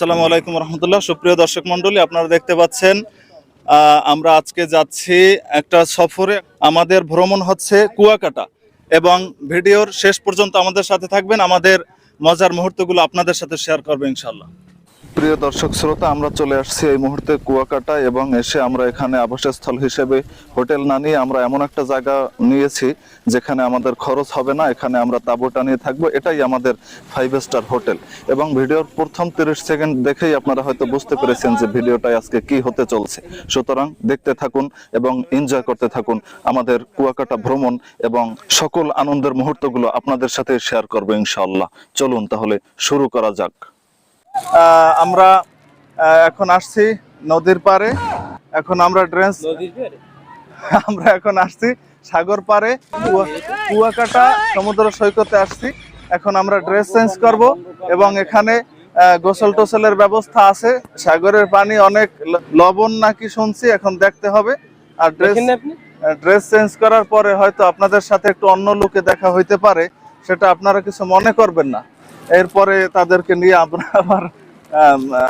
আসসালামু আলাইকুম রহমতুল্লাহ। সুপ্রিয় দর্শক মন্ডলী আপনারা দেখতে পাচ্ছেন আমরা আজকে যাচ্ছি একটা সফরে। আমাদের ভ্রমণ হচ্ছে কুয়াকাটা এবং ভিডিওর শেষ পর্যন্ত আমাদের সাথে থাকবেন। আমাদের মজার মুহূর্তগুলো আপনাদের সাথে শেয়ার করবেন ইনশাল্লাহ প্রিয় দর্শক শ্রোতা, আমরা চলে আসছি এই মুহূর্তে কুয়াকাটা এবং এসে আমরা এখানে আবাসস্থল হিসেবে হোটেল না নিয়ে আমরা এমন একটা জায়গা নিয়েছি যেখানে আমাদের খরচ হবে না, এখানে আমরা তাঁবুটা নিয়ে থাকব। এটাই আমাদের ফাইভ স্টার হোটেল। এবং ভিডিওর প্রথম তিরিশ সেকেন্ড দেখেই আপনারা হয়তো বুঝতে পেরেছেন যে ভিডিওটাই আজকে কি হতে চলছে। সুতরাং দেখতে থাকুন এবং এনজয় করতে থাকুন আমাদের কুয়াকাটা ভ্রমণ এবং সকল আনন্দের মুহূর্তগুলো আপনাদের সাথে শেয়ার করব ইনশাআল্লাহ। চলুন তাহলে শুরু করা যাক। আমরা এখন আসছি নদীর পারে এখন আমরা ড্রেস আমরা এখন আসছি সাগর পারে কুয়াকাটা সমুদ্র সৈকতে আসছি। এখন আমরা ড্রেস চেঞ্জ করব এবং এখানে গোসল টোসলের ব্যবস্থা আছে। সাগরের পানি অনেক লবণ নাকি শুনছি এখন দেখতে হবে। আর ড্রেস ড্রেস চেঞ্জ করার পরে হয়তো আপনাদের সাথে একটু অন্য লোকে দেখা হইতে পারে সেটা আপনারা কিছু মনে করবেন না। এরপরে তাদেরকে নিয়ে আমরা আবার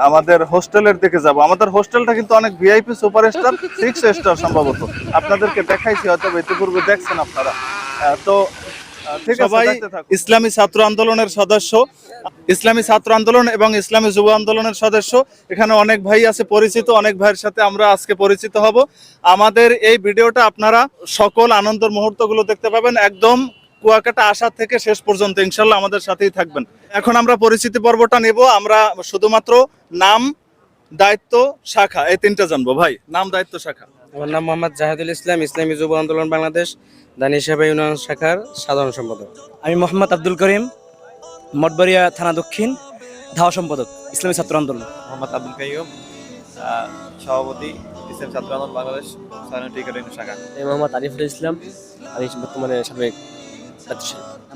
আমাদের হোস্টেলের দিকে যাব। আমাদের হোস্টেলটা কিন্তু অনেক VIP super star six star সম্ভবত। আপনাদেরকে দেখাইছি হয়তো ইতিপূর্বে দেখছেন আপনারা। তো সবাই ইসলামী ছাত্র আন্দোলনের সদস্য ইসলামী ছাত্র আন্দোলন এবং ইসলামী যুব আন্দোলনের সদস্য। এখানে অনেক ভাই আছে পরিচিত অনেক ভাইয়ের সাথে আমরা আজকে পরিচিত হব। আমাদের এই ভিডিওটা আপনারা সকল আনন্দের মুহূর্তগুলো দেখতে পাবেন। একদম কুয়াকাটা আসা থেকে শেষ পর্যন্ত ইনশাল্লাহ আমাদের সাথেই থাকবেন। এখন আমরা পরিচিতি পর্বটা নেব আমরা শুধুমাত্র নাম দায়িত্ব শাখা এই তিনটা জানব। ভাই নাম দায়িত্ব শাখা। আমার নাম মোহাম্মদ জাহিদুল ইসলাম ইসলামী যুব আন্দোলন বাংলাদেশ দানি সেবা ইউনিয়ন শাখার সাধারণ সম্পাদক। আমি মোহাম্মদ আব্দুল করিম মঠবাড়িয়া থানা দক্ষিণ ধাওয়া সম্পাদক ইসলামী ছাত্র আন্দোলন। মোহাম্মদ আব্দুল কাইয়ুম আহ, সভাপতি ইসলাম ছাত্র আন্দোলন বাংলাদেশ সাধারণ শাখা। আমি মোহাম্মদ আরিফুল ইসলাম আমি বর্তমানে সাবেক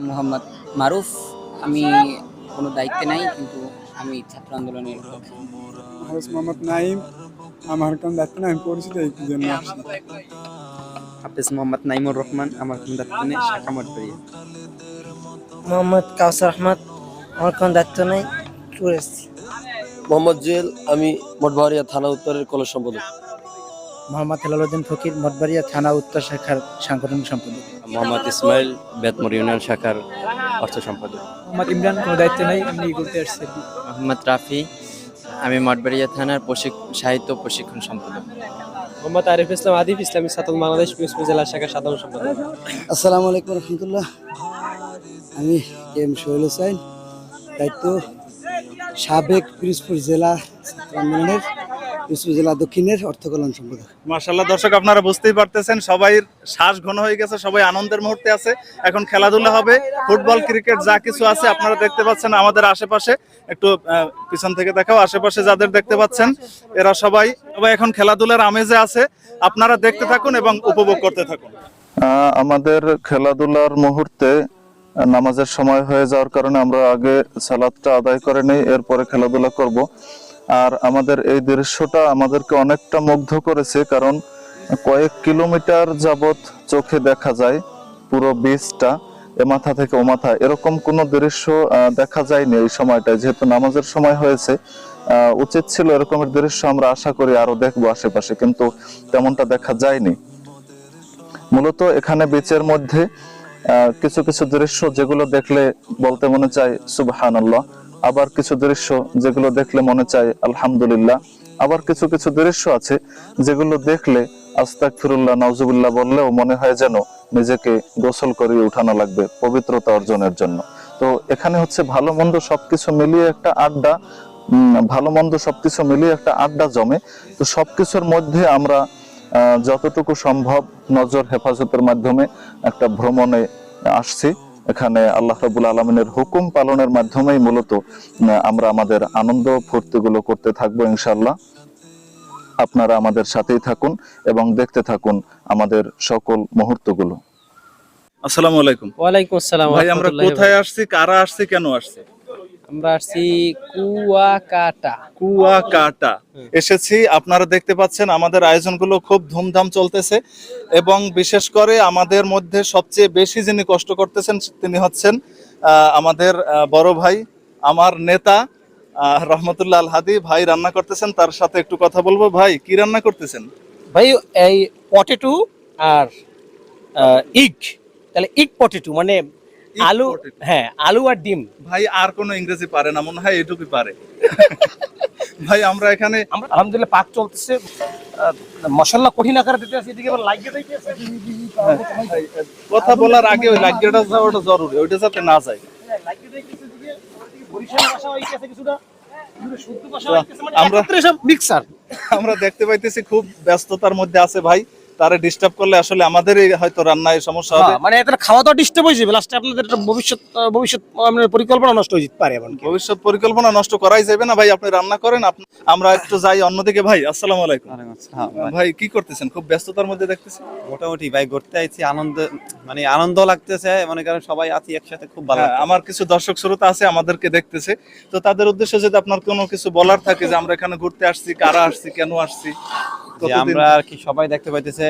মোহাম্মদ মারুফ আমি কোনো দায়িত্বে নাই কিন্তু আমি ছাত্র আন্দোলনের মোহাম্মদ নাইম আমার কোনো দায়িত্ব নাই আমি পরিচিত এই জন্য হাফিজ মোহাম্মদ নাইমুর রহমান আমার কোন দায়িত্ব নেই শাখা মঠবাড়িয়া মোহাম্মদ কাউসার আহমদ আমার কোনো দায়িত্ব নেই মোহাম্মদ জুয়েল আমি মঠবাড়িয়া থানা উত্তরের কলেজ সম্পাদক। মোহাম্মদ হেলালুদ্দিন ফকির মঠবাড়িয়া থানা উত্তর শাখার সাংগঠনিক সম্পাদক। মোহাম্মদ ইসমাইল বেতমর ইউনিয়ন শাখার অর্থ সম্পাদক। মোহাম্মদ ইমরান কোনো দায়িত্ব নেই এমনি ঘুরতে আসছি। মোহাম্মদ রাফি আমি মঠবাড়িয়া থানার সাহিত্য প্রশিক্ষণ সম্পাদক। মোহাম্মদ আরিফ ইসলাম আদিফ ইসলামী ছাত্র বাংলাদেশ পিরোজপুর জেলা শাখার সাধারণ সম্পাদক। আসসালামু আলাইকুম রহমতুল্লাহ। আমি এম সোহেল হোসাইন দায়িত্ব সাবেক পিরোজপুর জেলা ছাত্র আন্দোলনের জেলা দক্ষিণের অর্থ কল্যাণ সম্পাদক। মার্শাল্লাহ দর্শক আপনারা বুঝতেই পারতেছেন সবাই শ্বাস ঘন হয়ে গেছে সবাই আনন্দের মুহূর্তে আছে। এখন খেলাধুলা হবে ফুটবল ক্রিকেট যা কিছু আছে আপনারা দেখতে পাচ্ছেন আমাদের আশেপাশে একটু পিছন থেকে দেখাও আশেপাশে যাদের দেখতে পাচ্ছেন এরা সবাই সবাই এখন খেলাধুলার আমেজে আছে। আপনারা দেখতে থাকুন এবং উপভোগ করতে থাকুন। আমাদের খেলাধুলার মুহূর্তে নামাজের সময় হয়ে যাওয়ার কারণে আমরা আগে সালাদটা আদায় করে নেই এরপরে খেলাধুলা করব। আর আমাদের এই দৃশ্যটা আমাদেরকে অনেকটা মুগ্ধ করেছে, কারণ কয়েক কিলোমিটার যাবত চোখে দেখা যায় পুরো বীজটা এ মাথা থেকে ও মাথা। এরকম কোনো দৃশ্য দেখা যায়নি এই সময়টায়, যেহেতু নামাজের সময় হয়েছে। উচিত ছিল এরকমের দৃশ্য আমরা আশা করি আরও দেখব আশেপাশে, কিন্তু তেমনটা দেখা যায়নি। মূলত এখানে বিচের মধ্যে কিছু কিছু দৃশ্য যেগুলো দেখলে বলতে মনে চায় সুবহান আবার কিছু দৃশ্য যেগুলো দেখলে মনে চায়, আলহামদুলিল্লাহ। আবার কিছু কিছু দৃশ্য আছে যেগুলো দেখলে আস্তাক ফিরুল্লাহ নজুবুল্লাহ বললেও মনে হয় যেন নিজেকে গোসল করিয়ে উঠানো লাগবে পবিত্রতা অর্জনের জন্য। তো এখানে হচ্ছে ভালো মন্দ সবকিছু মিলিয়ে একটা আড্ডা ভালো মন্দ সবকিছু মিলিয়ে একটা আড্ডা জমে। তো সবকিছুর মধ্যে আমরা যতটুকু সম্ভব নজর হেফাজতের মাধ্যমে একটা ভ্রমণে আসছি। এখানে আল্লাহ রাবুল আলমিনের হুকুম পালনের মাধ্যমেই মূলত আমরা আমাদের আনন্দ ফুর্তিগুলো করতে থাকব ইনশাল্লাহ আপনারা আমাদের সাথেই থাকুন এবং দেখতে থাকুন আমাদের সকল মুহূর্তগুলো। আসসালামু আলাইকুম। ওয়ালাইকুম আসসালাম ভাই আমরা কোথায় আসছি কারা আসছি কেন আসছি? আমরা আসছি কুয়াকাটা। কুয়াকাটা। এসেছি আপনারা দেখতে পাচ্ছেন আমাদের আয়োজনগুলো খুব ধুমধাম চলতেছে এবং বিশেষ করে আমাদের মধ্যে সবচেয়ে বেশি যিনি কষ্ট করতেছেন তিনি হচ্ছেন আহ, আমাদের আহ, বড় ভাই আমার নেতা রহমতুল্লাহ আল হাদি। ভাই রান্না করতেছেন তার সাথে একটু কথা বলব। ভাই কি রান্না করতেছেন? ভাই এই পটেটো আর ইগ তাহলে ইগ পটেটো মানে আলু হ্যাঁ আলু আর ডিম। ভাই আর কোনো ইংরেজি পারে না মনে হয় এটুকুই পারে। ভাই আমরা এখানে আমরা আলহামদুলিল্লাহ পাক চলতেছে। মশলা কঠিন আকারে দিতে আছে এদিকে আবার লাগিয়ে দিতে আছে কথা বলার আগে ওই লাগিয়েটা যাওয়াটা জরুরি ওইটা যাতে না যায়। লাগিয়ে দিতে আছে এদিকে। ওদিকে বরিশালের ভাষা হইতেছে কিছুটা। মানে আমরা- মিক্সার আমরা দেখতে পাইতেছি খুব ব্যস্ততার মধ্যে আছে ভাই। তারে ডিস্টার্ব করলে আসলে আমাদেরই হয়তো রান্নায় সমস্যা হবে। মানে এদের খাওয়া দাওয়া ডিস্টার্ব হয়ে যাবে। লাস্টে আপনাদের ভবিষ্যৎ ভবিষ্যৎ আপনার পরিকল্পনা নষ্ট হয়ে যেতে পারে এমনকি। ভবিষ্যৎ পরিকল্পনা নষ্ট করাই যাবে না ভাই আপনি রান্না করেন আমরা একটু যাই অন্যদিকে ভাই আসসালামু আলাইকুম। ভাই। কি করতেছেন? খুব ব্যস্ততার মধ্যে দেখতেছি। মোটামুটি ভাই ঘুরতে আইছি আনন্দ মানে আনন্দ লাগতেছে মনে করেন সবাই আছি একসাথে খুব ভালো হ্যাঁ, আমার কিছু দর্শক শ্রোতা আছে আমাদেরকে দেখতেছে। তো তাদের উদ্দেশ্যে যদি আপনার কোনো কিছু বলার থাকে যে আমরা এখানে ঘুরতে আসছি কারা আসছি কেন আসছি যে আমরা আর কি সবাই দেখতে পাইতেছে।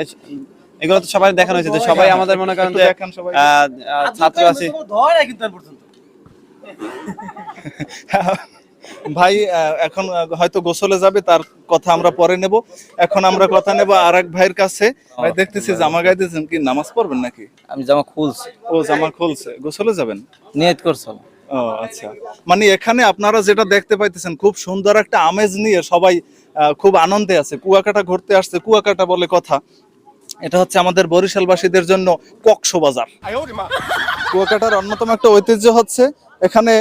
এগুলো তো সবাই দেখানো হয়েছে সবাই আমাদের মনে করেন যে ছাত্র আছে। ভাই এখন হয়তো গোসলে যাবে তার কথা আমরা পরে নেব। এখন আমরা কথা নেব আর এক ভাইয়ের কাছে। ভাই দেখতেছি জামা গাইতেছেন কি নামাজ পড়বেন নাকি? আমি জামা খুলছি। ও জামা খুলছে। গোসলে যাবেন? নিয়ত করছিল ও আচ্ছা। মানে এখানে আপনারা যেটা দেখতে পাইতেছেন খুব সুন্দর একটা আমেজ নিয়ে সবাই খুব আনন্দে আছে। কুয়াকাটা ঘুরতে আসছে, কুয়াকাটা বলে কথা। এটা হচ্ছে আমাদের বরিশালবাসীদের জন্য কক্সবাজার কুয়াকাটার অন্যতম একটা ঐতিহ্য হচ্ছে, এখানে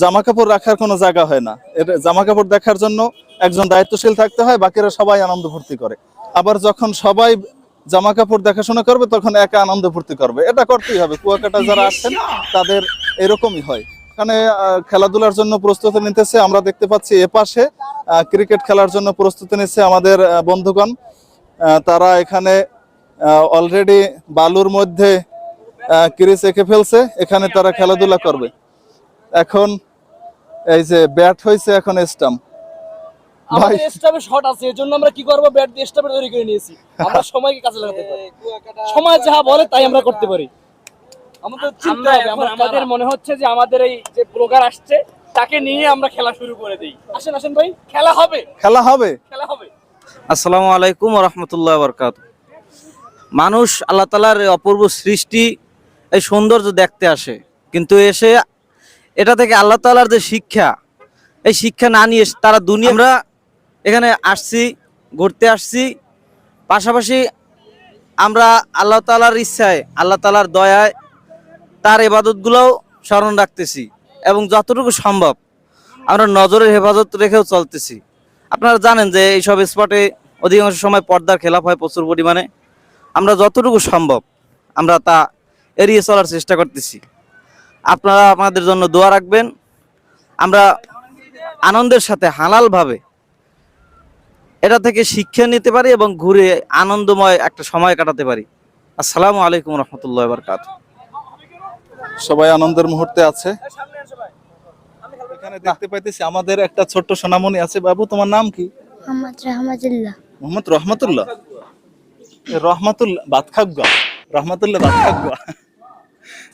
জামা কাপড় রাখার কোনো জায়গা হয় না। এর জামা কাপড় দেখার জন্য একজন দায়িত্বশীল থাকতে হয়, বাকিরা সবাই আনন্দ ফুর্তি করে। আবার যখন সবাই জামা কাপড় দেখাশোনা করবে, তখন একা আনন্দ ফুর্তি করবে। এটা করতেই হবে। কুয়াকাটা যারা আসছেন তাদের এরকমই হয়। এখানে খেলাধুলার জন্য প্রস্তুতি নিতেছে। আমরা দেখতে পাচ্ছি এপাশে ক্রিকেট খেলার জন্য প্রস্তুতি নিচ্ছে আমাদের বন্ধুগণ। তারা এখানে অলরেডি বালুর মধ্যে ক্রিজ এঁকে ফেলছে। এখানে তারা খেলাধুলা করবে। এখন এই যে ব্যাট হয়েছে এখন স্টাম্প। আমাদের স্টাফে শর্ট আছে আমরা কি করব? ব্যাট দিয়ে স্টাফে তৈরি করে নিয়েছি। আমরা সময়কে কাজে লাগাতে পারি। সময় যা বলে তাই আমরা করতে পারি। আমাদের চিন্তা হবে আমরা আমাদের মনে হচ্ছে যে আমাদের এই যে ব্লগার আসছে তাকে নিয়ে আমরা খেলা শুরু করে দেই। আসেন আসেন ভাই খেলা হবে। খেলা হবে? খেলা হবে। আসসালামু আলাইকুম রহমতুল্লাহ বরকাত মানুষ আল্লাহ তালার অপূর্ব সৃষ্টি এই সৌন্দর্য দেখতে আসে কিন্তু এসে এটা থেকে আল্লাহ তালার যে শিক্ষা এই শিক্ষা না নিয়ে তারা দুনিয়া আমরা এখানে আসছি ঘুরতে আসছি পাশাপাশি আমরা আল্লাহ তালার ইচ্ছায় আল্লাহ তালার দয়ায় তার এবাদতগুলোও স্মরণ রাখতেছি এবং যতটুকু সম্ভব আমরা নজরের হেফাজত রেখেও চলতেছি। আপনারা জানেন যে এইসব স্পটে অধিকাংশ সময় পর্দার খেলাপ হয় প্রচুর পরিমাণে। আমরা যতটুকু সম্ভব আমরা তা এড়িয়ে চলার চেষ্টা করতেছি। আপনারা আমাদের জন্য দোয়া রাখবেন। আমরা আনন্দের সাথে হালালভাবে এটা থেকে শিক্ষা নিতে পারি এবং ঘুরে আনন্দময় একটা সময় কাটাতে পারি। আসসালামু আলাইকুম রহমতুল্লাহ বরকাত সবাই আনন্দের মুহূর্তে আছে। এখানে দেখতে পাইতেছি আমাদের একটা ছোট্ট সোনামণি আছে। বাবু তোমার নাম কি? মোহাম্মদ রহমতুল্লাহ। মোহাম্মদ রহমতুল্লাহ।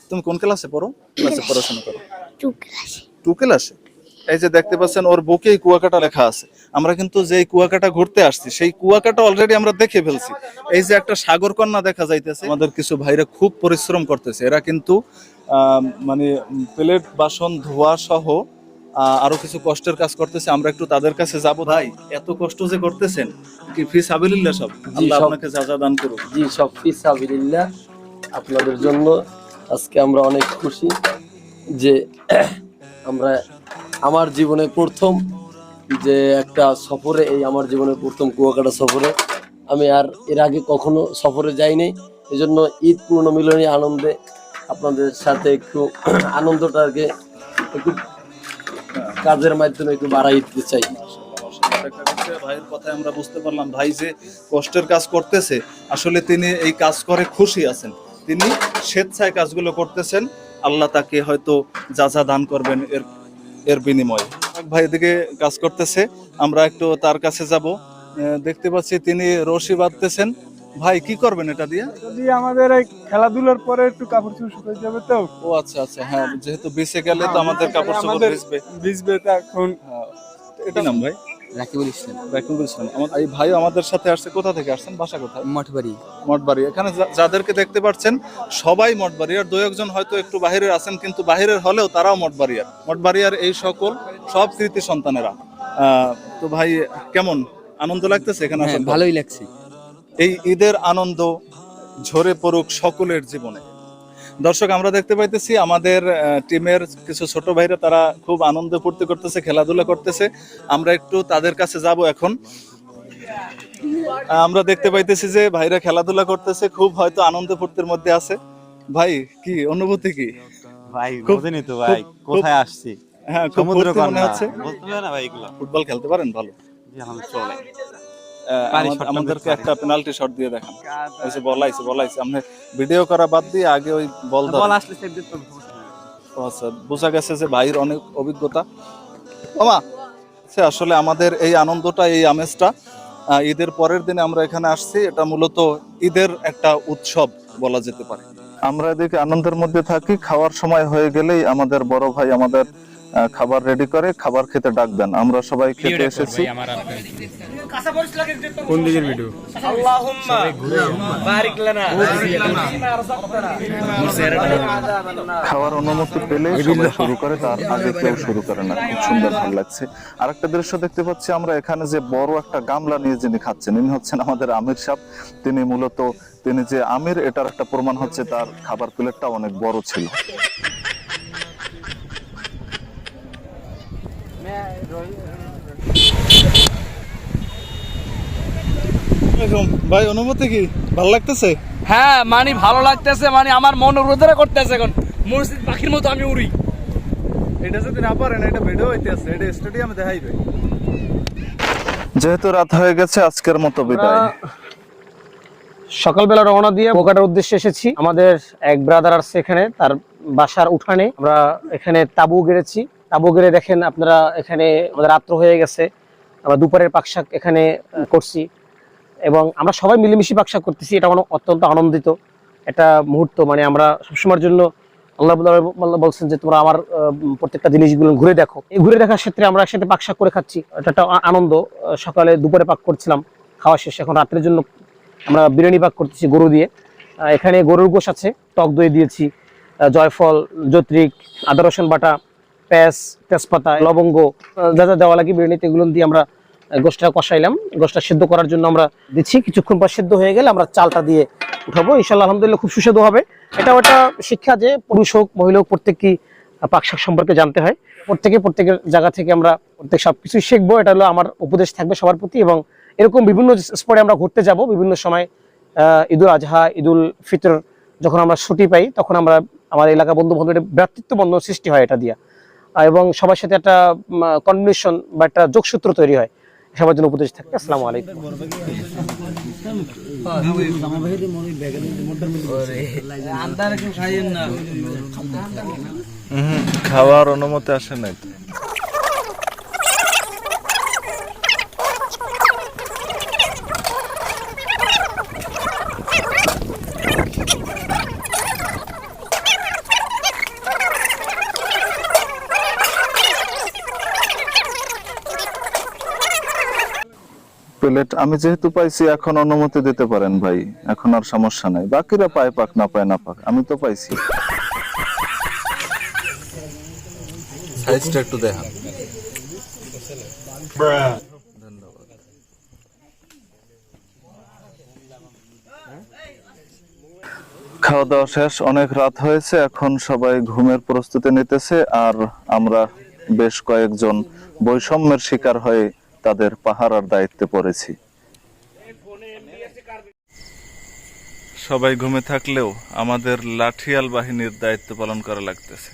তুমি কোন ক্লাসে পড়ো? ক্লাসে পড়াশোনা করো। টু ক্লাসে। টু ক্লাসে? এই যে দেখতে পাচ্ছেন ওর বুকেই কুয়াকাটা লেখা আছে। আমরা কিন্তু যেই কুয়াকাটা ঘুরতে আসছি সেই কুয়াকাটা অলরেডি আমরা দেখে ফেলছি। এই যে একটা সাগর কন্যা দেখা যাইতেছে। আমাদের কিছু ভাইরা খুব পরিশ্রম করতেছে। এরা কিন্তু মানে প্লেট বাসন ধোয়া সহ আরও কিছু কষ্টের কাজ করতেছে। আমরা একটু তাদের কাছে যাব। ভাই এত কষ্ট যে করতেছেন? কি ফিস আবিলিল্লাহ সব? আল্লাহ আপনাকে যা যা দান করুক। জি সব ফিসাবিল্লাহ আপনাদের জন্য। আজকে আমরা অনেক খুশি যে আমরা আমার জীবনে প্রথম যে একটা সফরে, এই আমার জীবনের প্রথম কুয়াকাটা সফরে, আমি আর এর আগে কখনো সফরে যাইনি। এই জন্য ঈদ পূর্ণ মিলনী আনন্দে আপনাদের সাথে একটু আনন্দটাকে একটু কাজের মাধ্যমে একটু বাড়াই দিতে চাই। ভাইয়ের কথায় আমরা বুঝতে পারলাম, ভাই যে কষ্টের কাজ করতেছে, আসলে তিনি এই কাজ করে খুশি আছেন। তিনি স্বেচ্ছায় কাজগুলো করতেছেন, আল্লাহ তাকে হয়তো যা যা দান করবেন, এর এর বিনিময়ে। ভাই এদিকে কাজ করতেছে আমরা একটু তার কাছে যাব। দেখতে পাচ্ছি তিনি রশি বাঁধতেছেন। ভাই কি করবেন এটা দিয়ে? যদি আমাদের এই খেলাধুলার পরে একটু কাপড় চোপড় শুকাই যাবে তো। ও আচ্ছা আচ্ছা হ্যাঁ যেহেতু বেঁচে গেলে তো আমাদের কাপড় চোপড় ভিজবে। ভিজবে এখন। এটা নাম ভাই? রাকিবুল ইসলাম। রাকিবুল ইসলাম। আমার এই ভাই আমাদের সাথে আসছে। কোথা থেকে আসছেন? বাসা কোথায়? মঠবাড়ি। মঠবাড়ি। এখানে যাদেরকে দেখতে পাচ্ছেন সবাই মঠবাড়িয়ার দু একজন হয়তো একটু বাহিরের আছেন কিন্তু বাহিরের হলেও তারাও মঠবাড়িয়ার। মঠবাড়িয়ার এই সকল সব স্মৃতি সন্তানেরা। আহ, তো ভাই কেমন? আনন্দ লাগতেছে এখানে হ্যাঁ ভালোই লাগছে। এই ঈদের আনন্দ ঝরে পড়ুক সকলের জীবনে। দর্শক আমরা দেখতে পাইতেছি আমাদের টিমের কিছু ছোট ভাইরা তারা খুব আনন্দ ফুর্তি করতেছে খেলাধুলা করতেছে। আমরা একটু তাদের কাছে যাব এখন। আমরা দেখতে পাইতেছি যে ভাইরা খেলাধুলা করতেছে খুব হয়তো আনন্দ ফুর্তির মধ্যে আছে। ভাই কি অনুভূতি কি? ভাই তো ভাই কোথায় আসছি? হ্যাঁ সমুদ্র মনে হচ্ছে। বলতে না ভাই এগুলো? ফুটবল খেলতে পারেন ভালো। জি চলে। আমাদেরকে একটা পেনাল্টি শট দিয়ে দেখান। বলাইছে বলাইছে আপনি ভিডিও করা বাদ দিয়ে আগে ওই বল আসলে সেভ দিতে আচ্ছা বোঝা গেছে যে ভাইয়ের অনেক অভিজ্ঞতা। মামা আচ্ছা আসলে আমাদের এই আনন্দটা এই আমেজটা ঈদের পরের দিনে আমরা এখানে আসছি। এটা মূলত ঈদের একটা উৎসব বলা যেতে পারে। আমরা এদিকে আনন্দের মধ্যে থাকি। খাওয়ার সময় হয়ে গেলেই আমাদের বড় ভাই আমাদের খাবার রেডি করে খাবার খেতে ডাক দেন। আমরা সবাই খেতে এসেছি। কোন দিকের ভিডিও খাওয়ার অনুমতি পেলে শুরু করে তার আগে কেউ শুরু করে না। খুব সুন্দর ভালো লাগছে। আর একটা দৃশ্য দেখতে পাচ্ছি আমরা এখানে যে বড় একটা গামলা নিয়ে যিনি খাচ্ছেন ইনি হচ্ছেন আমাদের আমির সাহেব। তিনি মূলত তিনি যে আমির এটার একটা প্রমাণ হচ্ছে তার খাবার প্লেটটা অনেক বড় ছিল। ভাই অনুভূতি কি? ভালো লাগতেছে? হ্যাঁ মানে ভালো লাগতেছে মানে আমার মন রোদরা করতেছে এখন। মসজিদ পাখির মতো আমি উড়ি। এটা যদি না পারেন এটা ভিডিও হইতেছে এটা স্টেডিয়ামে দেখাইবে। যেহেতু রাত হয়ে গেছে আজকের মতো বিদায়। সকালবেলা রওনা দিয়ে বোকাটার উদ্দেশ্যে এসেছি। আমাদের এক ব্রাদার আছে এখানে তার বাসার উঠানে। আমরা এখানে তাবু গেড়েছি। তাবু দেখেন আপনারা এখানে আমাদের রাত্র হয়ে গেছে। আমরা দুপুরের পাকশাক এখানে করছি। এবং আমরা সবাই মিলেমিশে পাকশাক করতেছি। এটা আমার অত্যন্ত আনন্দিত। একটা মুহূর্ত মানে আমরা সবসময়ের জন্য আল্লাহ বল- বলছেন যে তোমরা আমার প্রত্যেকটা জিনিসগুলো ঘুরে দেখো। এই ঘুরে দেখার ক্ষেত্রে আমরা একসাথে পাকশাক করে খাচ্ছি। এটা একটা আনন্দ। সকালে দুপুরে পাক করছিলাম। খাওয়া শেষ। এখন রাত্রের জন্য আমরা বিরিয়ানি পাক করতেছি গরু দিয়ে। এখানে গরুর গোশ আছে। টক দই দিয়েছি। জয়ফল, জৈত্রিক, আদা রসুন বাটা পেঁয়াজ, তেজপাতা, লবঙ্গ, যা যা দেওয়া লাগে বিরিয়ানিতে এগুলো দিয়ে আমরা গোশটা কষাইলাম। গোশটা সিদ্ধ করার জন্য আমরা দিচ্ছি। কিছুক্ষণ পর সিদ্ধ হয়ে গেলে আমরা চালটা দিয়ে উঠাবো। ইনশাল্লাহ আলহামদুলিল্লাহ খুব সুস্বাদু হবে। এটাও একটা শিক্ষা যে পুরুষ হোক, মহিলা হোক প্রত্যেকই পাকশাক সম্পর্কে জানতে হয়। প্রত্যেকে প্রত্যেকের জায়গা থেকে আমরা প্রত্যেক সবকিছু শিখব। এটা হলো আমার উপদেশ থাকবে সবার প্রতি এবং এরকম বিভিন্ন স্পটে আমরা ঘুরতে যাব। বিভিন্ন সময় ঈদুল আজহা, ঈদুল ফিতর যখন আমরা ছুটি পাই, তখন আমরা আমার এলাকা বন্ধু বান্ধবের ভ্রাতৃত্ব বন্ধন সৃষ্টি হয় এটা দিয়া। এবং সবার সাথে একটা কনভিনেশন বা একটা যোগসূত্র তৈরি হয়। সবার জন্য উপদেশ থাকবে আসসালামু আলাইকুম। খাওয়ার অনুমতি আসে নাই প্লেট আমি যেহেতু পাইছি এখন অনুমতি দিতে পারেন ভাই। এখন আর সমস্যা নাই। বাকিরা পায় পাক না পায় না পাক আমি তো পাইছি। সাইজটা একটু দেখা খাওয়া দাওয়া শেষ অনেক রাত হয়েছে এখন সবাই ঘুমের প্রস্তুতি নিতেছে আর আমরা বেশ কয়েকজন বৈষম্যের শিকার হয়ে তাদের পাহারার দায়িত্বে পড়েছি। সবাই ঘুমে থাকলেও আমাদের লাঠিয়াল বাহিনীর দায়িত্ব পালন করা লাগতেছে।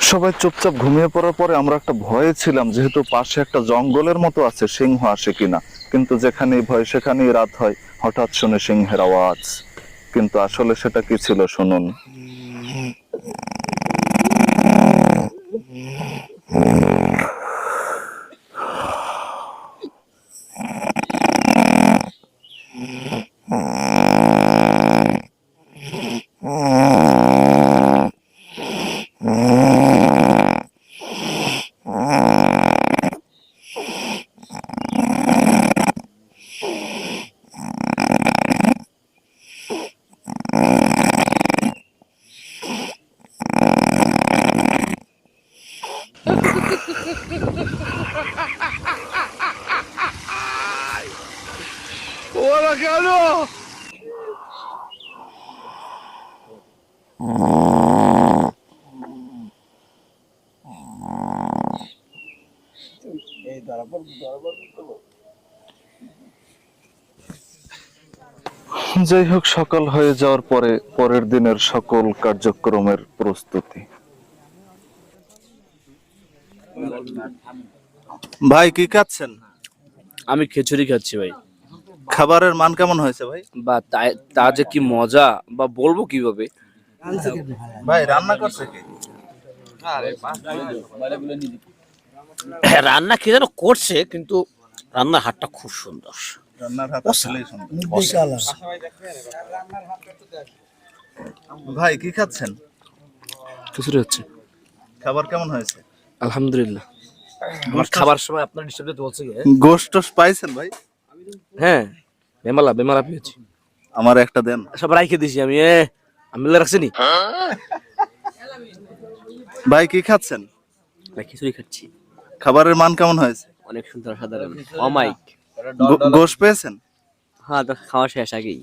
সবাই চুপচাপ ঘুমিয়ে পড়ার পরে আমরা একটা ভয়ে ছিলাম যেহেতু পাশে একটা জঙ্গলের মতো আছে সিংহ আসে কিনা। কিন্তু যেখানেই ভয় সেখানেই রাত হয়। হঠাৎ শুনে সিংহের আওয়াজ। কিন্তু আসলে সেটা কি ছিল শুনুন। যাই হোক সকাল হয়ে যাওয়ার পরে পরের দিনের সকল কার্যক্রমের প্রস্তুতি। ভাই কি খাচ্ছেন? আমি খিচুড়ি খাচ্ছি ভাই। খাবারের মান কেমন হয়েছে ভাই? বা তা যে কি মজা বা বলব কীভাবে? ভাই রান্না করছে কি? রান্না কি যেন করছে কিন্তু রান্নার হাতটা খুব সুন্দর। রান্নার হাত আসলেই সুন্দর। ভাই কি খাচ্ছেন? খিচুড়ি হচ্ছে। খাবার কেমন হয়েছে? আলহামদুলিল্লাহ। আমার খাবার সময় আপনার ডিস্টার্ব বলছে গোস্ট টোস্ট পাইছেন ভাই? হ্যাঁ বেমালা বেমালা পেয়েছি। আমার একটা দেন। সব রাইখে দিছি আমি এ আমি রাখছি নি? ভাই কি খাচ্ছেন? ভাই খিচুড়ি খাচ্ছি। খাবারের মান কেমন হয়েছে? অনেক সুন্দর সাধারণ। অমাইক গোস্ট পেয়েছেন? হ্যাঁ তো খাওয়া শেষ আগেই।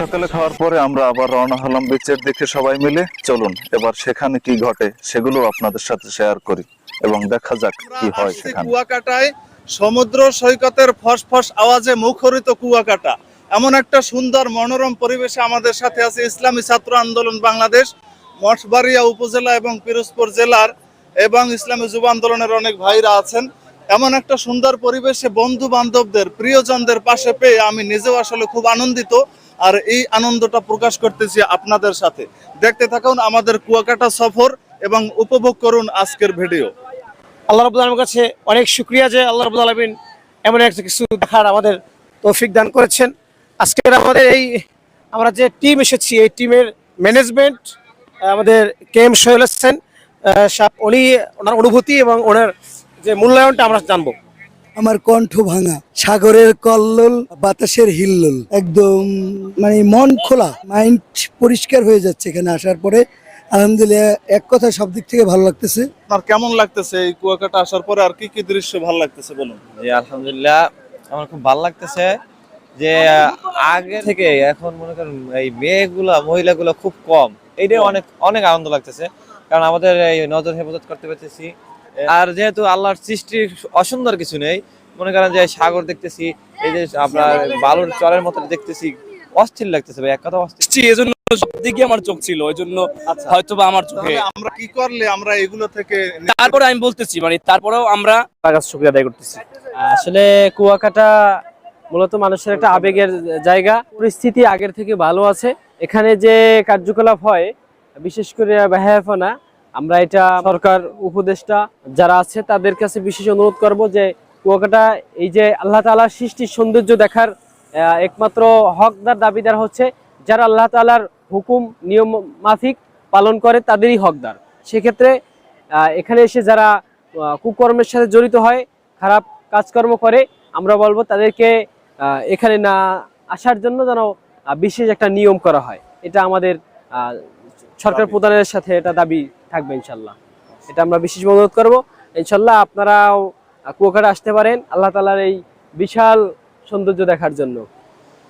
সকালে খাওয়ার পরে আমরা আবার রওনা হলাম বিচের দিকে সবাই মিলে। চলুন এবার সেখানে কি ঘটে সেগুলো আপনাদের সাথে শেয়ার করি এবং দেখা যাক কি হয় সেখানে। কুয়াকাটায়। সমুদ্র সৈকতের ফসফস আওয়াজে মুখরিত কুয়াকাটা। এমন একটা সুন্দর মনোরম পরিবেশে আমাদের সাথে আছে ইসলামী ছাত্র আন্দোলন বাংলাদেশ মঠবাড়িয়া উপজেলা এবং পিরোজপুর জেলার এবং ইসলামী যুব আন্দোলনের অনেক ভাইরা আছেন। এমন একটা সুন্দর পরিবেশে বন্ধু বান্ধবদের প্রিয়জনদের পাশে পেয়ে আমি নিজেও আসলে খুব আনন্দিত। আর এই আনন্দটা প্রকাশ করতেছি আপনাদের সাথে। দেখতে থাকুন আমাদের কুয়াকাটা সফর এবং উপভোগ করুন আজকের ভিডিও। আল্লাহ রাবুল আলমের কাছে অনেক শুক্রিয়া যে আল্লাহ রাবুল আলমিন এমন একটা কিছু দেখার আমাদের তৌফিক দান করেছেন। আজকের আমাদের এই, আমরা যে টিম এসেছি, এই টিমের ম্যানেজমেন্ট আমাদের কে এম সোহেল হোসেন উনি ওনার অনুভূতি এবং ওনার যে মূল্যায়নটা আমরা জানব। আমার কণ্ঠ ভাঙা। সাগরের কল্লোল বাতাসের হিল্লোল। একদম মানে মন খোলা মাইন্ড পরিষ্কার হয়ে যাচ্ছে এখানে আসার পরে। আলহামদুলিল্লাহ এক কথা সব দিক থেকে ভালো লাগতেছে। আপনার কেমন লাগতেছে এই কুয়াকাটা আসার পরে আর কি কি দৃশ্য ভালো লাগতেছে বলুন? জি আলহামদুলিল্লাহ আমার খুব ভালো লাগতেছে যে আগে থেকে এখন মনে করেন এই মেয়েগুলা মহিলাগুলো খুব কম। এইটাই অনেক অনেক আনন্দ লাগতেছে। কারণ আমাদের এই নজর হেফাজত করতে পারতেছি। আর যেহেতু আল্লাহর সৃষ্টির অসুন্দর কিছু নেই মনে করেন যে সাগর দেখতেছি এই যে আপনার বালুর চরের মতো দেখতেছি অস্থির লাগতেছে ভাই এক কথা অস্থির এই জন্য সব দিকে আমার চোখ ছিল ওই জন্য হয়তো বা আমার চোখে আমরা কি করলে আমরা এগুলো থেকে তারপরে আমি বলতেছি মানে তারপরেও আমরা শুক্রিয়া আদায় করতেছি। আসলে কুয়াকাটা মূলত মানুষের একটা আবেগের জায়গা পরিস্থিতি আগের থেকে ভালো আছে। এখানে যে কার্যকলাপ হয় বিশেষ করে ব্যয়াফনা আমরা এটা সরকার উপদেষ্টা যারা আছে তাদের কাছে বিশেষ অনুরোধ করব যে কুয়াকাটা এই যে আল্লাহ তাআলার সৃষ্টির সৌন্দর্য দেখার একমাত্র হকদার দাবিদার হচ্ছে যারা আল্লাহ তাআলার হুকুম নিয়ম মাফিক পালন করে তাদেরই হকদার। সেক্ষেত্রে এখানে এসে যারা কুকর্মের সাথে জড়িত হয় খারাপ কাজকর্ম করে আমরা বলব তাদেরকে এখানে না আসার জন্য যেন বিশেষ একটা নিয়ম করা হয়। এটা আমাদের সরকার প্রধানের সাথে এটা দাবি থাকবে ইনশাল্লাহ। এটা আমরা বিশেষ অনুরোধ করব। ইনশাল্লাহ আপনারাও কুয়াকাটা আসতে পারেন আল্লাহ তালার এই বিশাল সৌন্দর্য দেখার জন্য।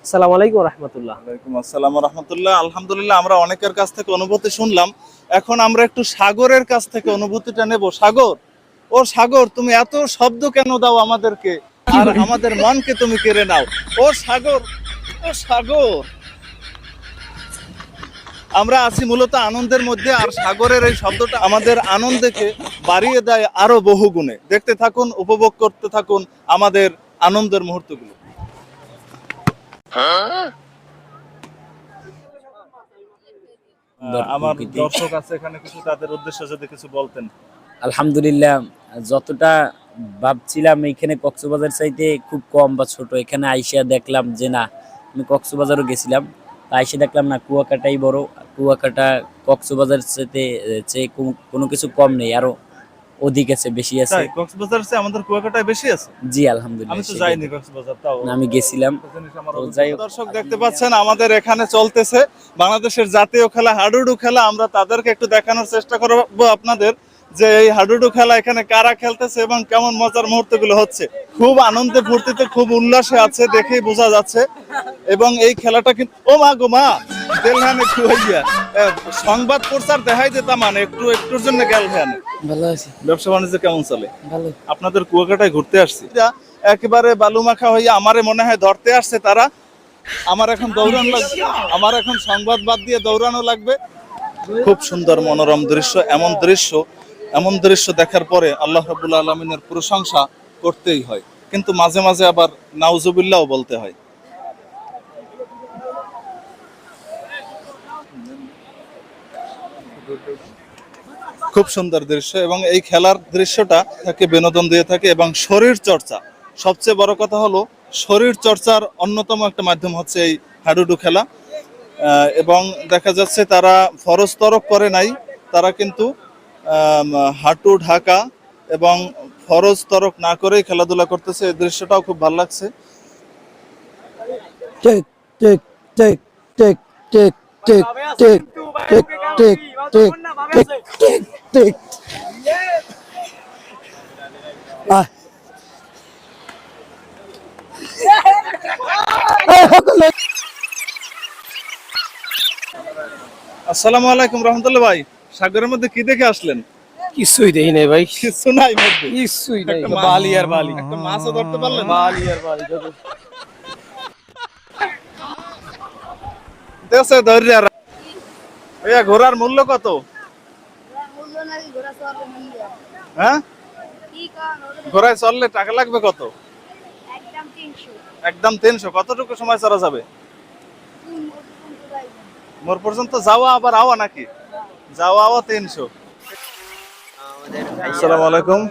আসসালামু আলাইকুম রহমতুল্লাহ। ওয়ালাইকুম আসসালাম রহমতুল্লাহ। আলহামদুলিল্লাহ, আমরা অনেকের কাছ থেকে অনুভূতি শুনলাম। এখন আমরা একটু সাগরের কাছ থেকে অনুভূতিটা নেব। সাগর? ও সাগর, তুমি এত শব্দ কেন দাও আমাদেরকে? আর আমাদের মনকে তুমি কেড়ে নাও। ও সাগর ও সাগর! আমরা আছি মূলত আনন্দের মধ্যে আর সাগরের এই শব্দটা আমাদের আনন্দকে বাড়িয়ে দেয় আরও বহু গুণে দেখতে থাকুন উপভোগ করতে থাকুন আমাদের আনন্দের মুহূর্তগুলো। আমার দর্শক আছে এখানে কিছু তাদের উদ্দেশ্যে যদি কিছু বলতেন। আলহামদুলিল্লাহ যতটা ভাবছিলাম এখানে কক্সবাজার চাইতে খুব কম বা ছোট এখানে আইসিয়া দেখলাম যে না আমি কক্সবাজারও গেছিলাম। তা আইসা দেখলাম না কুয়াকাটাই বড়। কুয়াকাটা কক্সবাজার চাইতে চেয়ে কোনো- কিছু কম নেই আরও অধিক আছে বেশি আছে। কক্সবাজার চেয়ে আমাদের কুয়াকাটায় বেশি আছে? জি আলহামদুলিল্লাহ আমি তো যাইনি কক্সবাজার তাও আমি গেছিলাম। দর্শক দেখতে পাচ্ছেন আমাদের এখানে চলতেছে বাংলাদেশের জাতীয় খেলা হাডুডু খেলা। আমরা তাদেরকে একটু দেখানোর চেষ্টা করব আপনাদের যে এই হাডুডু খেলা এখানে কারা খেলতেছে এবং কেমন মজার মুহূর্তগুলো হচ্ছে। খুব আনন্দে ফুর্তিতে খুব উল্লাসে আছে দেখেই বোঝা যাচ্ছে। এবং এই খেলাটা কিন্তু ও মা গো মা! দেলহান একটু হইয়া। সংবাদ প্রচার দেখাই দিতাম মানে একটু একটুর জন্য গেল হ্যাঁ ভালো আছি। ব্যবসা বাণিজ্য কেমন চলে? ভালো। আপনাদের কুয়াকাটায় ঘুরতে আসছি। একেবারে বালুমাখা হইয়া আমারে মনে হয় ধরতে আসছে তারা। আমার এখন দৌড়ানো লাগবে আমার এখন সংবাদ বাদ দিয়ে দৌড়ানো লাগবে। খুব সুন্দর মনোরম দৃশ্য এমন দৃশ্য এমন দৃশ্য দেখার পরে আল্লাহ রাবুল আলমিনের প্রশংসা করতেই হয়। কিন্তু মাঝে মাঝে আবার নাউজুবিল্লাও বলতে হয়। খুব সুন্দর দৃশ্য এবং এই খেলার দৃশ্যটা তাকে বিনোদন দিয়ে থাকে এবং শরীর চর্চা সবচেয়ে বড় কথা হলো শরীর চর্চার অন্যতম একটা মাধ্যম হচ্ছে এই হাডুডু খেলা এবং দেখা যাচ্ছে তারা ফরজ তরক করে নাই তারা কিন্তু হাঁটু ঢাকা এবং ফরজ তরক না করেই খেলাধুলা করতেছে এই দৃশ্যটাও খুব ভালো লাগছে take take take take take take take take take take take take take আহ আসসালামু আলাইকুম রহমতুল্লাহ ভাই সাগরের মধ্যে কি দেখে আসলেন কিছুই দেখি নাই ভাই। কিছু নাই মধ্যে। কিছুই নাই। একটা মাছ- বালি আর বালি। একটা মাছও ধরতে পারলেন বালি আর বালি দেশে ধৈর্য ঘোড়ার মূল্য কত? হ্যাঁ? ঘোড়ায় চললে টাকা লাগবে কত? একদম তিনশো। কতটুকু সময় চলা যাবে? মোর পর্যন্ত যাওয়া আবার আওয়া নাকি? যাওয়া আওয়া তিনশো। আসসালামু আলাইকুম।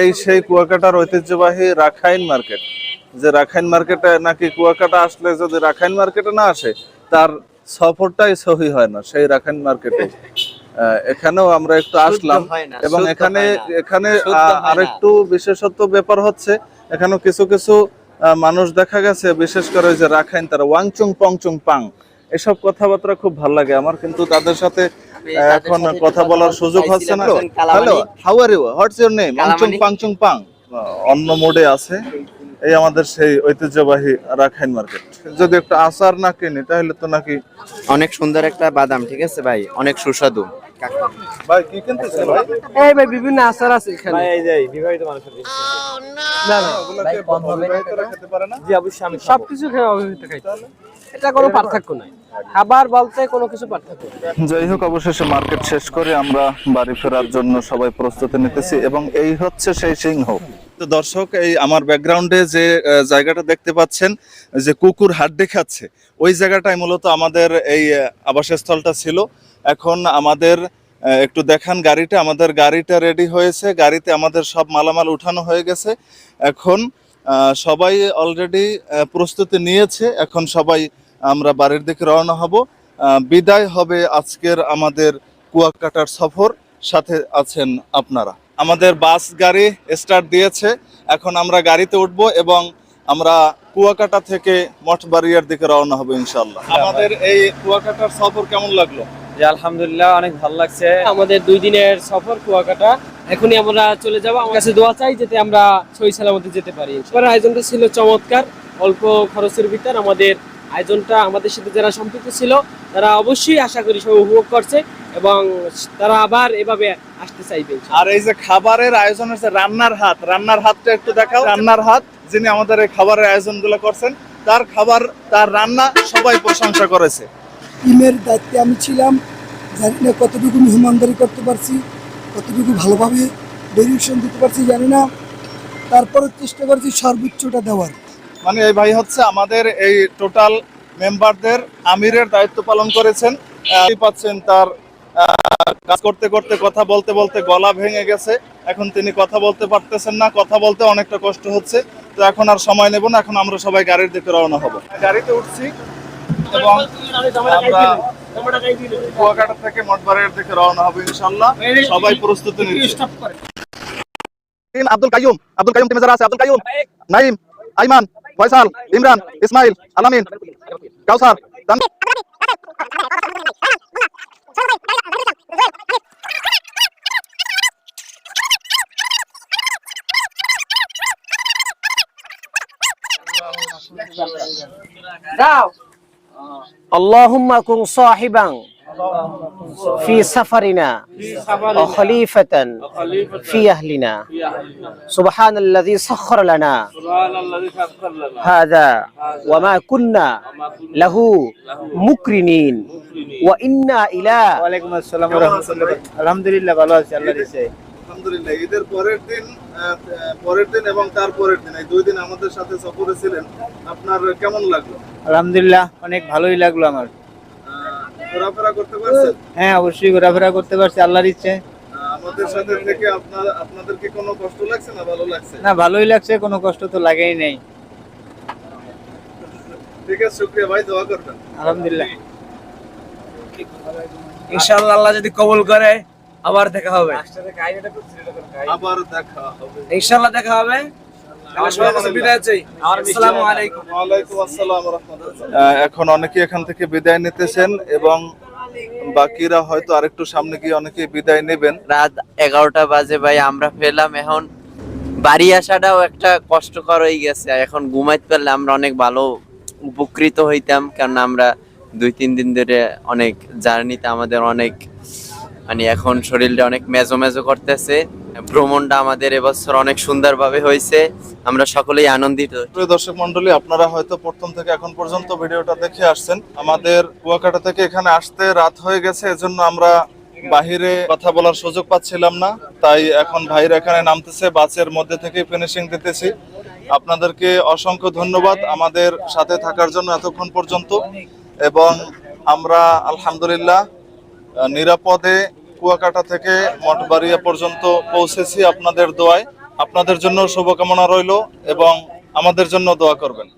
এই সেই কুয়াকাটার ঐতিহ্যবাহী রাখাইন মার্কেট। যে রাখাইন মার্কেটে নাকি কুয়াকাটা আসলে যদি রাখাইন মার্কেটে না আসে, তার সফরটাই সহি হয় না সেই রাখাইন মার্কেটে। এখানেও আমরা একটু আসলাম। এবং এখানে এখানে আরেকটু বিশেষত্ব ব্যাপার হচ্ছে এখানেও কিছু কিছু মানুষ দেখা গেছে বিশেষ করে যে রাখাইন তারা ওয়াংচুং পংচুং পাং। এসব কথাবার্তা খুব ভালো লাগে আমার কিন্তু তাদের সাথে এখন কথা বলার সুযোগ হচ্ছে না। Hello how are you what's your name ওয়াংচুং পাংচুং পাং। অন্য মোডে আছে। এই আমাদের সেই ঐতিহ্যবাহী রাখাইন মার্কেট। যদি একটা আচার না কিনি তাহলে তো নাকি অনেক সুন্দর একটা বাদাম ঠিক আছে ভাই? অনেক সুস্বাদু। ভাই কি কিনতেছে ভাই? এই ভাই বিভিন্ন আচার আছে এখানে। এই যে বিবাহিত মানুষের না না ওগুলোকে অবিবাহিতরা খেতে পারে না? জি অবশ্যই আমি সবকিছু খেয়ে অভিহিত খাই এটা কোনো পার্থক্য নাই। খাবার বলতে কোনো কিছু পার্থক্য নেই। যাই হোক অবশেষে মার্কেট শেষ করে আমরা বাড়ি ফেরার জন্য সবাই প্রস্তুতি নিতেছি এবং এই হচ্ছে সেই সিংহ। তো দর্শক এই আমার ব্যাকগ্রাউন্ডে যে জায়গাটা দেখতে পাচ্ছেন যে কুকুর হাড্ডি খাচ্ছে ওই জায়গাটায় মূলত আমাদের এই আবাসস্থলটা ছিল। এখন আমাদের একটু দেখান গাড়িটা। আমাদের গাড়িটা রেডি হয়েছে। গাড়িতে আমাদের সব মালামাল উঠানো হয়ে গেছে। এখন সবাই অলরেডি প্রস্তুতি নিয়েছে। এখন সবাই আমরা বাড়ির দিকে রওনা হব। বিদায় হবে আজকের আমাদের কুয়াকাটার সফর। সাথে আছেন আপনারা। আমাদের বাস গাড়ি স্টার্ট দিয়েছে। এখন আমরা গাড়িতে উঠব এবং আমরা কুয়াকাটা থেকে মঠবাড়িয়ার দিকে রওনা হব ইনশাল্লাহ আমাদের এই কুয়াকাটার সফর কেমন লাগল? জি আলহামদুলিল্লাহ অনেক ভালো লাগছে। আমাদের দুই দিনের সফর কুয়াকাটা। এখনই আমরা চলে যাব। আমার কাছে দোয়া চাই যাতে আমরা সহি সালামতে যেতে পারি। এবার আয়োজনটা ছিল চমৎকার। অল্প খরচের ভিতর আমাদের আয়োজনটা আমাদের সাথে যারা সম্পৃক্ত ছিল তারা অবশ্যই আশা করি সবাই উপভোগ করছে এবং তারা আবার এভাবে আসতে চাইবে। আর এই যে খাবারের আয়োজন হচ্ছে রান্নার হাত। রান্নার হাতটা একটু দেখাও। রান্নার হাত যিনি আমাদের এই খাবারের আয়োজনগুলো করছেন তার খাবার তার রান্না সবাই প্রশংসা করেছে। টিমের দায়িত্বে আমি ছিলাম। জানি না কতটুকু মেহমানদারি করতে পারছি। কতটুকু ভালোভাবে ডিরেকশন দিতে পারছি জানি না। তারপরে চেষ্টা করছি সর্বোচ্চটা দেওয়ার। মানে এই ভাই হচ্ছে আমাদের এই টোটাল মেম্বারদের আমিরের দায়িত্ব পালন করেছেন। পাচ্ছেন তার কাজ করতে করতে কথা বলতে বলতে গলা ভেঙে গেছে। এখন তিনি কথা বলতে পারতেছেন না, কথা বলতে অনেকটা কষ্ট হচ্ছে। তো এখন আর সময় নেব না, এখন আমরা সবাই গাড়ির দিকে রওনা হব। গাড়িতে উঠছি এবং আমরা কুয়াকাটা থেকে মঠবাড়ির দিকে রওনা হব ইনশাল্লাহ সবাই প্রস্তুতি নিচ্ছে। আব্দুল কাইয়ুম আব্দুল কাইয়ুম টিমে যারা আছে আব্দুল কাইয়ুম নাইম আইমান ফয়সাল ইমরান ইসমাইল আলামিন কাউসার তান- اللهم كن صاحبا في سفرنا وخليفة في أهلنا سبحان الذي سخر لنا هذا وما كنا له مكرنين وإنا إلى ওয়ালাইকুম আসসালাম আলহামদুলিল্লাহ ভালো আছি আল্লাহ দিছে আলহামদুলিল্লাহ ঈদের পরের দিন আহ, আহ, পরের দিন এবং তার পরের দিন এই দুই দিন আমাদের সাথে সফরে ছিলেন আপনার কেমন লাগল? আলহামদুলিল্লাহ অনেক ভালোই লাগল আমার। আহ, ঘোরাফেরা করতে পারছেন? হ্যাঁ অবশ্যই ঘোরাফেরা করতে পারছি আল্লাহর ইচ্ছে। আমাদের সাথে থেকে আপনার আপনাদেরকে কোনো কষ্ট লাগছে না ভালো লাগছে? না ভালোই লাগছে কোনো কষ্ট তো লাগেই নেই। ঠিক আছে শুক্রিয়া ভাই দোয়া করবেন। আলহামদুলিল্লাহ। ইনশাআল্লাহ আল্লাহ যদি কবুল করে আবার দেখা হবে। আবার দেখা হবে। ইনশাআল্লাহ দেখা হবে। আমার সবার কাছে বিদায় চাই। আসসালামু আলাইকুম। ওয়ালাইকুম আসসালাম ওয়া রাহমাতুল্লাহ। আহ, এখন অনেকে এখান থেকে বিদায় নিতেছেন এবং বাকিরা হয়তো আরেকটু সামনে গিয়ে অনেকে বিদায় নেবেন। রাত এগারোটা বাজে ভাই আমরা পেলাম এখন। বাড়ি আসাটাও একটা কষ্টকর হয়ে গেছে। এখন ঘুমাইতে পারলে আমরা অনেক ভালো উপকৃত হইতাম। কারণ আমরা দুই তিন দিন ধরে অনেক জার্নিতে আমাদের অনেক মানে এখন শরীরটা অনেক মেজো মেজো করতেছে। ভ্রমণটা আমাদের এবছর অনেক সুন্দরভাবে হয়েছে। আমরা সকলেই আনন্দিত। দর্শক মন্ডলী আপনারা হয়তো প্রথম থেকে এখন পর্যন্ত ভিডিওটা দেখে আসছেন। আমাদের কুয়াকাটা থেকে এখানে আসতে রাত হয়ে গেছে, এজন্য আমরা বাহিরে কথা বলার সুযোগ পাচ্ছিলাম না। তাই এখন ভাইরা এখানে নামতেছে, বাসের মধ্যে থেকে ফিনিশিং দিতেছি। আপনাদেরকে অসংখ্য ধন্যবাদ আমাদের সাথে থাকার জন্য এতক্ষণ পর্যন্ত। এবং আমরা, আলহামদুলিল্লাহ নিরাপদে কুয়াকাটা থেকে মঠবাড়িয়া পর্যন্ত পৌঁছেছি আপনাদের দোয়ায়। আপনাদের জন্য শুভকামনা রইল এবং আমাদের জন্য দোয়া করবেন।